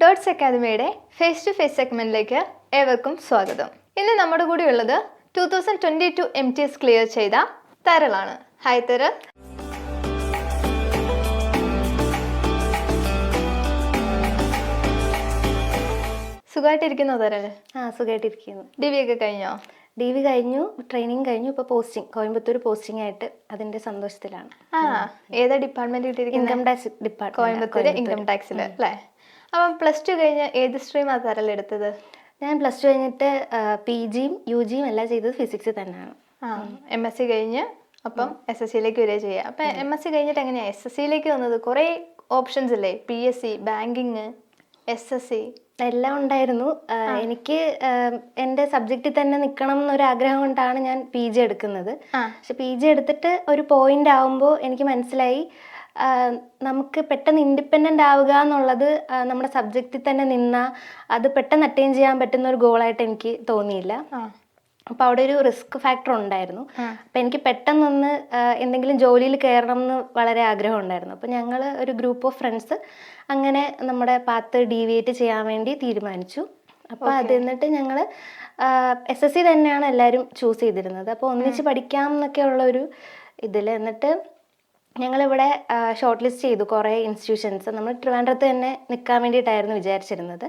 Dots അക്കാദമിയുടെ face to face സെഗ്മെന്റിലേക്ക് ഏവർക്കും സ്വാഗതം. ഇന്ന് നമ്മുടെ കൂടെ ഉള്ളത് two thousand twenty two M T S clear ചെയ്ത തരളാണ്. ഹായ് തരൾ. സുഖമായിട്ടിരിക്കുന്നോ തരൽ ആ സുഖമായിട്ടിരിക്കുന്നു ഡി വി ഒക്കെ കഴിഞ്ഞോ? ഡി വി കഴിഞ്ഞു ട്രെയിനിങ് കഴിഞ്ഞു ഇപ്പോൾ പോസ്റ്റിംഗ് കോയമ്പത്തൂർ പോസ്റ്റിംഗ് ആയിട്ട് അതിന്റെ സന്തോഷത്തിലാണ്. ആ ഏതാ department income tax department Coimbatore income ടാക്സിൽ അല്ലേ? അപ്പം പ്ലസ് ടു കഴിഞ്ഞ് ഏത് സ്ട്രീമാണ് സാറല്ലേ എടുത്തത്? ഞാൻ പ്ലസ് ടു കഴിഞ്ഞിട്ട് പി ജിയും യു ജിയും എല്ലാം ചെയ്തത് ഫിസിക്സ് തന്നെയാണ്. ആ എം എസ് സി കഴിഞ്ഞ് അപ്പം എസ് എസ് സിയിലേക്ക് വരിക ചെയ്യുക അപ്പം എം എസ് സി കഴിഞ്ഞിട്ട് എങ്ങനെയാണ് എസ് എസ് സിയിലേക്ക് വന്നത് കുറേ ഓപ്ഷൻസ് ഇല്ലേ? P S C banking S S C? എല്ലാം ഉണ്ടായിരുന്നു. എനിക്ക് എന്റെ സബ്ജക്റ്റിൽ തന്നെ നിൽക്കണം എന്നൊരു ആഗ്രഹം കൊണ്ടാണ് ഞാൻ പി ജി എടുക്കുന്നത്. പക്ഷെ പി ജി എടുത്തിട്ട് ഒരു പോയിന്റ് ആവുമ്പോൾ എനിക്ക് മനസ്സിലായി നമുക്ക് പെട്ടെന്ന് ഇൻഡിപെൻഡന്റ് ആവുക എന്നുള്ളത് നമ്മുടെ സബ്ജക്റ്റിൽ തന്നെ നിന്നാൽ അത് പെട്ടെന്ന് അറ്റൈൻ ചെയ്യാൻ പറ്റുന്ന ഒരു ഗോളായിട്ട് എനിക്ക് തോന്നിയില്ല. അപ്പോൾ അവിടെ ഒരു റിസ്ക് ഫാക്ടർ ഉണ്ടായിരുന്നു. അപ്പോൾ അപ്പം എനിക്ക് പെട്ടെന്നൊന്ന് എന്തെങ്കിലും ജോലിയിൽ കയറണം എന്ന് വളരെ ആഗ്രഹം ഉണ്ടായിരുന്നു. അപ്പോൾ ഞങ്ങൾ ഒരു ഗ്രൂപ്പ് ഓഫ് ഫ്രണ്ട്സ് അങ്ങനെ നമ്മുടെ പാത്ത് ഡീവിയേറ്റ് ചെയ്യാൻ വേണ്ടി തീരുമാനിച്ചു. അപ്പോൾ അത് എന്നിട്ട് ഞങ്ങൾ എസ് എസ് സി തന്നെയാണ് എല്ലാവരും ചൂസ് ചെയ്തിരുന്നത്. അപ്പോൾ ഒന്നിച്ച് പഠിക്കാം എന്നൊക്കെ ഉള്ള ഒരു ഇതിൽ എന്നിട്ട് ഞങ്ങളിവിടെ ഷോർട്ട് ലിസ്റ്റ് ചെയ്തു കുറേ ഇൻസ്റ്റിറ്റ്യൂഷൻസ് നമ്മൾ ട്രിവാൻഡ്രത്ത് തന്നെ നിൽക്കാൻ വേണ്ടിയിട്ടായിരുന്നു വിചാരിച്ചിരുന്നത്.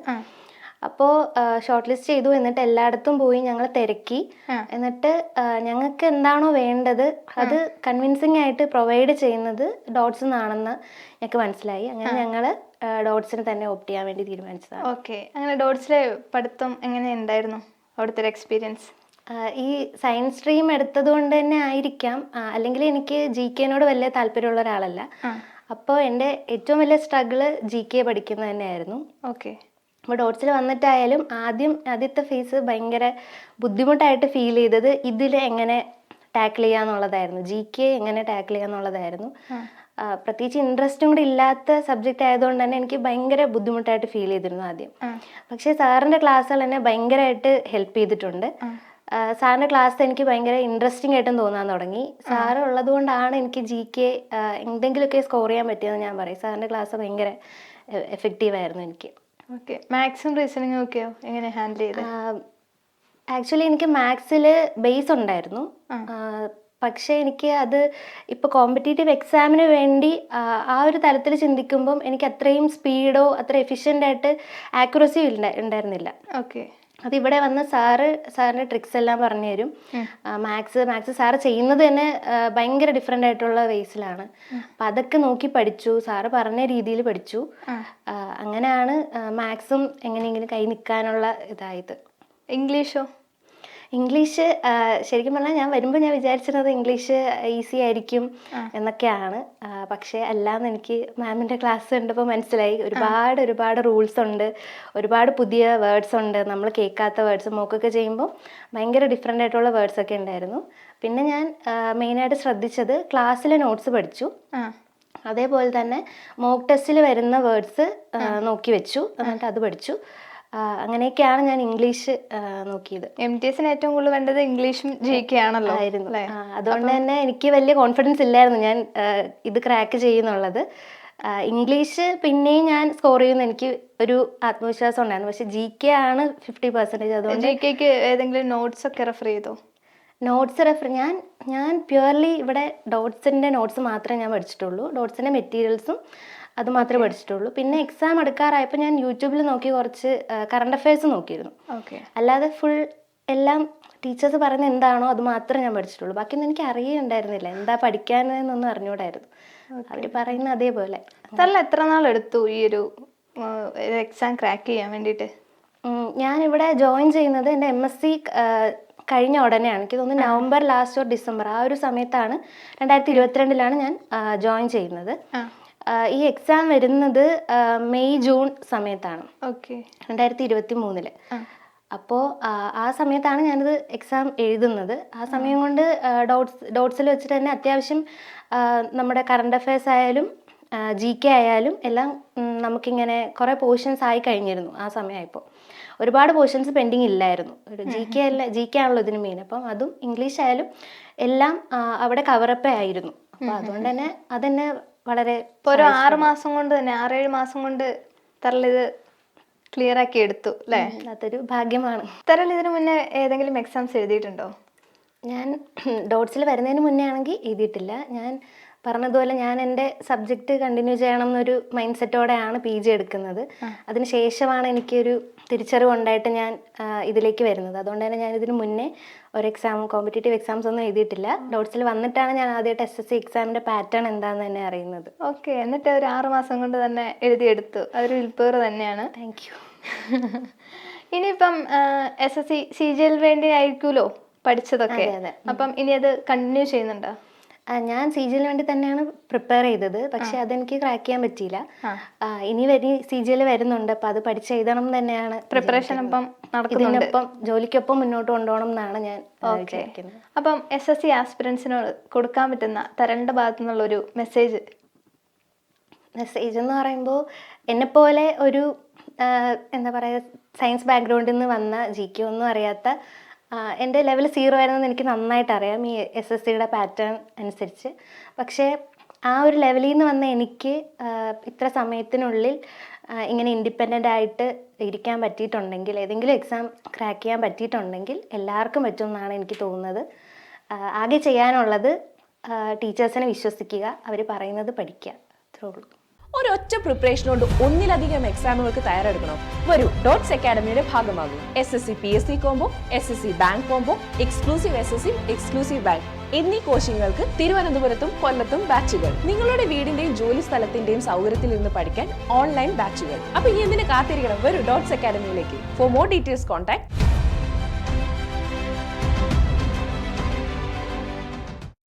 അപ്പോൾ ഷോർട്ട് ലിസ്റ്റ് ചെയ്തു എന്നിട്ട് എല്ലായിടത്തും പോയി ഞങ്ങൾ തിരക്കി. എന്നിട്ട് ഞങ്ങൾക്ക് എന്താണോ വേണ്ടത് അത് കൺവിൻസിങ് ആയിട്ട് പ്രൊവൈഡ് ചെയ്യുന്നത് ഡോട്ട്സ് എന്നാണെന്ന് ഞങ്ങൾക്ക് മനസ്സിലായി. അങ്ങനെ ഞങ്ങൾ ഡോട്ട്സിന് തന്നെ ഓപ്റ്റ് ചെയ്യാൻ വേണ്ടി തീരുമാനിച്ചതാണ്. ഓക്കെ. അങ്ങനെ ഡോട്ട്സിലെ പഠിത്തം എങ്ങനെ ഉണ്ടായിരുന്നു? അവിടുത്തെ ഒരു എക്സ്പീരിയൻസ് ഈ സയൻസ് സ്ട്രീം എടുത്തതുകൊണ്ട് തന്നെ ആയിരിക്കാം. അല്ലെങ്കിൽ എനിക്ക് ജി കെനോട് വലിയ താല്പര്യമുള്ള ഒരാളല്ല. അപ്പോൾ എന്റെ ഏറ്റവും വലിയ സ്ട്രഗിൾ ജി കെ പഠിക്കുന്നത് തന്നെയായിരുന്നു. ഓക്കെ. അപ്പോൾ ഡോട്ട്സിൽ വന്നിട്ടായാലും ആദ്യം ആദ്യത്തെ ഫേസ് ഭയങ്കര ബുദ്ധിമുട്ടായിട്ട് ഫീൽ ചെയ്തത് ഇതിൽ എങ്ങനെ ടാക്കിൾ ചെയ്യാന്നുള്ളതായിരുന്നു. ജി കെ എങ്ങനെ ടാക്കിൾ ചെയ്യാന്നുള്ളതായിരുന്നു. പ്രത്യേകിച്ച് ഇൻട്രസ്റ്റും കൂടി ഇല്ലാത്ത സബ്ജക്റ്റ് ആയതുകൊണ്ട് തന്നെ എനിക്ക് ഭയങ്കര ബുദ്ധിമുട്ടായിട്ട് ഫീൽ ചെയ്തിരുന്നു ആദ്യം. പക്ഷേ സാറിന്റെ ക്ലാസ്സുകൾ എന്നെ ഭയങ്കരമായിട്ട് ഹെൽപ്പ് ചെയ്തിട്ടുണ്ട്. സാറിന്റെ ക്ലാസ് എനിക്ക് ഭയങ്കര ഇൻട്രസ്റ്റിംഗ് ആയിട്ടും തോന്നാൻ തുടങ്ങി. സാറ് ഉള്ളത് കൊണ്ടാണ് എനിക്ക് ജി കെ എന്തെങ്കിലുമൊക്കെ സ്കോർ ചെയ്യാൻ പറ്റിയതെന്ന് ഞാൻ പറയും. സാറിന്റെ ക്ലാസ് ഭയങ്കര എഫക്റ്റീവ് ആയിരുന്നു എനിക്ക്. ഓക്കെ മാത്സും റീസണിങ് ഒക്കെയോ? എങ്ങനെ ഹാൻഡിൽ ചെയ്ത്? ആക്ച്വലി എനിക്ക് മാത്സിൽ ബേസ് ഉണ്ടായിരുന്നു. പക്ഷേ എനിക്ക് അത് ഇപ്പോൾ കോമ്പറ്റേറ്റീവ് എക്സാമിന് വേണ്ടി ആ, ഒരു തലത്തിൽ ചിന്തിക്കുമ്പം എനിക്ക് അത്രയും സ്പീഡോ അത്ര എഫിഷ്യന്റ് ആയിട്ട് ആക്യുറസിയോ ഉണ്ടായിരുന്നില്ല. ഓക്കെ അത് ഇവിടെ വന്ന് സാറ് സാറിന്റെ ട്രിക്സ് എല്ലാം പറഞ്ഞു തരും മാത്സ് മാത്സ് സാറ് ചെയ്യുന്നത് തന്നെ ഭയങ്കര ഡിഫറെന്റ് ആയിട്ടുള്ള വേസിലാണ് അപ്പം അതൊക്കെ നോക്കി പഠിച്ചു. സാറ് പറഞ്ഞ രീതിയിൽ പഠിച്ചു. അങ്ങനെയാണ് മാത്സും എങ്ങനെയെങ്കിലും കൈ നിൽക്കാനുള്ള ഇതായത്. ഇംഗ്ലീഷോ? ഇംഗ്ലീഷ് ശരിക്കും പറഞ്ഞാൽ ഞാൻ വരുമ്പോൾ ഞാൻ വിചാരിച്ചിരുന്നത് ഇംഗ്ലീഷ് ഈസി ആയിരിക്കും എന്നൊക്കെയാണ്. പക്ഷേ അല്ലാന്ന് എനിക്ക് മാമിന്റെ ക്ലാസ് കണ്ടപ്പോൾ മനസ്സിലായി. ഒരുപാട് ഒരുപാട് റൂൾസ് ഉണ്ട്. ഒരുപാട് പുതിയ വേർഡ്സ് ഉണ്ട്. നമ്മൾ കേൾക്കാത്ത വേർഡ്സ് മോക്കൊക്കെ ചെയ്യുമ്പോൾ ഭയങ്കര ഡിഫറെന്റ് ആയിട്ടുള്ള വേർഡ്സ് ഒക്കെ ഉണ്ടായിരുന്നു. പിന്നെ ഞാൻ മെയിനായിട്ട് ശ്രദ്ധിച്ചത് ക്ലാസ്സിലെ നോട്ട്സ് പഠിച്ചു. അതേപോലെ തന്നെ മോക്ക് ടെസ്റ്റിൽ വരുന്ന വേർഡ്സ് നോക്കി വെച്ചു. എന്നിട്ട് അത് പഠിച്ചു. അങ്ങനെയൊക്കെയാണ് ഞാൻ ഇംഗ്ലീഷ് നോക്കിയത്. എം ടി എസിന് ഏറ്റവും കൂടുതൽ വേണ്ടത് ഇംഗ്ലീഷും ജി കെ ആണല്ലോ ആയിരുന്നു അതുകൊണ്ട് തന്നെ എനിക്ക് വലിയ കോൺഫിഡൻസ് ഇല്ലായിരുന്നു ഞാൻ ഇത് ക്രാക്ക് ചെയ്യുന്നുള്ളത്. ഇംഗ്ലീഷ് പിന്നെയും ഞാൻ സ്കോർ ചെയ്യുന്ന എനിക്ക് ഒരു ആത്മവിശ്വാസം ഉണ്ടായിരുന്നു. പക്ഷെ ജി കെ ആണ് ഫിഫ്റ്റി പെർസെന്റേജ് അതുകൊണ്ട് ജി കെക്ക് ഏതെങ്കിലും നോട്ട്സ് ഒക്കെ റെഫർ ചെയ്തോ? നോട്ട്സ് റെഫർ ഞാൻ ഞാൻ പ്യുവർലി ഇവിടെ ഡോട്ട്സിന്റെ നോട്ട്സ് മാത്രമേ ഞാൻ പഠിച്ചിട്ടുള്ളൂ. ഡോട്ട്സിന്റെ മെറ്റീരിയൽസും അത് മാത്രമേ പഠിച്ചിട്ടുള്ളൂ. പിന്നെ എക്സാം എടുക്കാറായപ്പോൾ ഞാൻ യൂട്യൂബിൽ നോക്കി കുറച്ച് കറണ്ട് അഫയേഴ്സ് നോക്കിയിരുന്നു. ഓക്കെ അല്ലാതെ ഫുൾ എല്ലാം ടീച്ചേഴ്സ് പറയുന്ന എന്താണോ അത് മാത്രമേ ഞാൻ പഠിച്ചിട്ടുള്ളൂ. ബാക്കിയൊന്നും എനിക്ക് അറിയുണ്ടായിരുന്നില്ല. എന്താ പഠിക്കാനെന്നൊന്നും അറിഞ്ഞൂടായിരുന്നു. അവർ പറയുന്ന അതേപോലെ. തല്ല എത്ര നാൾ എടുത്തു ഈ ഒരു എക്സാം ക്രാക്ക് ചെയ്യാൻ വേണ്ടിയിട്ട്? ഞാൻ ഞാനിവിടെ ജോയിൻ ചെയ്യുന്നത് എന്റെ എം എസ് സി കഴിഞ്ഞ ഉടനെയാണ്. എനിക്ക് തോന്നുന്നു നവംബർ ലാസ്റ്റ് ഓർ ഡിസംബർ ആ ഒരു സമയത്താണ്. രണ്ടായിരത്തി ഇരുപത്തിരണ്ടിലാണ് ഞാൻ ജോയിൻ ചെയ്യുന്നത്. ഈ എക്സാം വരുന്നത് മെയ് ജൂൺ സമയത്താണ്. ഓക്കെ. രണ്ടായിരത്തി ഇരുപത്തി മൂന്നിൽ. അപ്പോൾ ആ സമയത്താണ് ഞാനിത് എക്സാം എഴുതുന്നത്. ആ സമയം കൊണ്ട് ഡോട്ട്സ് ഡോട്ട്സിൽ വെച്ചിട്ട് തന്നെ അത്യാവശ്യം നമ്മുടെ കറണ്ട് അഫയേഴ്സ് ആയാലും ജി കെ ആയാലും എല്ലാം നമുക്കിങ്ങനെ കുറേ പോർഷൻസ് ആയി കഴിഞ്ഞിരുന്നു ആ സമയമായപ്പോൾ ഒരുപാട് പോർഷൻസ് പെൻഡിങ് ഇല്ലായിരുന്നു. ഒരു ജി കെ അല്ല ജി കെ ആണല്ലോ ഇതിന് മെയിൻ അപ്പം അതും ഇംഗ്ലീഷ് ആയാലും എല്ലാം അവിടെ കവറപ്പേ ആയിരുന്നു. അപ്പോൾ അതുകൊണ്ട് തന്നെ അതെന്നെ വളരെ ഇപ്പൊ ഒരു ആറ് മാസം കൊണ്ട് തന്നെ ആറേഴ് മാസം കൊണ്ട് തരളിത് ക്ലിയർ ആക്കി എടുത്തു അല്ലേ അതൊരു ഭാഗ്യമാണ്. തരൽ ഇതിനു മുന്നേ ഏതെങ്കിലും എക്സാംസ് എഴുതിയിട്ടുണ്ടോ? ഞാൻ ഡോട്ട്സിൽ വരുന്നതിന് മുന്നേ ആണെങ്കിൽ എഴുതിയിട്ടില്ല. ഞാൻ പറഞ്ഞതുപോലെ ഞാൻ എന്റെ സബ്ജക്റ്റ് കണ്ടിന്യൂ ചെയ്യണം എന്നൊരു മൈൻഡ് സെറ്റോടെയാണ് പി ജി എടുക്കുന്നത് അതിന് ശേഷമാണ് എനിക്കൊരു തിരിച്ചറിവ് ഉണ്ടായിട്ട് ഞാൻ ഇതിലേക്ക് വരുന്നത്. അതുകൊണ്ട് തന്നെ ഞാൻ ഇതിന് മുന്നേ ഒരു എക്സാം കോമ്പറ്റേറ്റീവ് എക്സാംസ് ഒന്നും എഴുതിയിട്ടില്ല. ഡോട്ട്സിൽ വന്നിട്ടാണ് ഞാൻ ആദ്യമായിട്ട് എസ് എസ് സി എക്സാമിന്റെ പാറ്റേൺ എന്താണെന്ന് തന്നെ അറിയുന്നത്. ഓക്കെ എന്നിട്ട് ഒരു ആറ് മാസം കൊണ്ട് തന്നെ എഴുതിയെടുത്തു. അതൊരു വിൽപ്പേറ് തന്നെയാണ്. താങ്ക് യു ഇനിയിപ്പം എസ് എസ് സി സി ജിയിൽ വേണ്ടി ആയിരിക്കുമല്ലോ പഠിച്ചതൊക്കെ. അപ്പം ഇനി അത് കണ്ടിന്യൂ ചെയ്യുന്നുണ്ടോ? ഞാൻ സി ജിയിൽ വേണ്ടി തന്നെയാണ് പ്രിപ്പയർ ചെയ്തത്. പക്ഷെ അതെനിക്ക് ക്രാക്ക് ചെയ്യാൻ പറ്റിയില്ല. ഇനി വരി സി ജിയിൽ വരുന്നുണ്ട്. അപ്പൊ അത് പഠിച്ച് എഴുതണം തന്നെയാണ് പ്രിപ്പറേഷൻ അപ്പം ഇതിനൊപ്പം ജോലിക്കൊപ്പം മുന്നോട്ട് കൊണ്ടുപോകണം എന്നാണ് ഞാൻ വിചാരിക്കുന്നത്. അപ്പം എസ് എസ് സി ആസ്പിറൻസിന് കൊടുക്കാൻ പറ്റുന്ന തരണ്ട ഭാഗത്തു നിന്നുള്ള ഒരു മെസ്സേജ് മെസ്സേജ് എന്ന് പറയുമ്പോൾ പോലെ ഒരു എന്താ പറയുക സയൻസ് ബാക്ക്ഗ്രൗണ്ടിൽ നിന്ന് വന്ന ജി ഒന്നും അറിയാത്ത എന്റെ ലെവൽ സീറോ ആയിരുന്നെന്ന് എനിക്ക് നന്നായിട്ട് അറിയാം ഈ എസ് എസ് സിയുടെ പാറ്റേൺ അനുസരിച്ച്. പക്ഷേ ആ ഒരു ലെവലിൽ നിന്ന് വന്ന എനിക്ക് ഇത്ര സമയത്തിനുള്ളിൽ ഇങ്ങനെ ഇൻഡിപെൻഡന്റ് ആയിട്ട് ഇരിക്കാൻ പറ്റിയിട്ടുണ്ടെങ്കിൽ ഏതെങ്കിലും എക്സാം ക്രാക്ക് ചെയ്യാൻ പറ്റിയിട്ടുണ്ടെങ്കിൽ എല്ലാവർക്കും പറ്റുമെന്നാണ് എനിക്ക് തോന്നുന്നത്. ആകെ ചെയ്യാനുള്ളത് ടീച്ചേഴ്സിനെ വിശ്വസിക്കുക അവർ പറയുന്നത് പഠിക്കുക. അത്രേ ഉള്ളൂ. ഒരൊറ്റ പ്രിപ്പറേഷൻ കൊണ്ട് ഒന്നിലധികം എക്സാമുകൾക്ക് തയ്യാറെടുക്കണം. വരൂ ഡോട്ട്സ് അക്കാഡമിയുടെ ഭാഗമാകും. S S C P S C combo S S C bank combo exclusive S S C exclusive bank എന്നീ കോച്ചിങ്ങുകൾക്ക് തിരുവനന്തപുരത്തും കൊല്ലത്തും ബാച്ചുകൾ നിങ്ങളുടെ വീടിന്റെയും ജോലി സ്ഥലത്തിന്റെയും സൗകര്യത്തിൽ നിന്ന് പഠിക്കാൻ ഓൺലൈൻ ബാച്ചുകൾ അപ്പൊ ഇനി എന്തിനു കാത്തിരിക്കണം? വരൂ ഡോട്ട്സ് അക്കാഡമിയിലേക്ക് ഫോർ മോർ ഡീറ്റെയിൽസ് കോൺടാക്ട്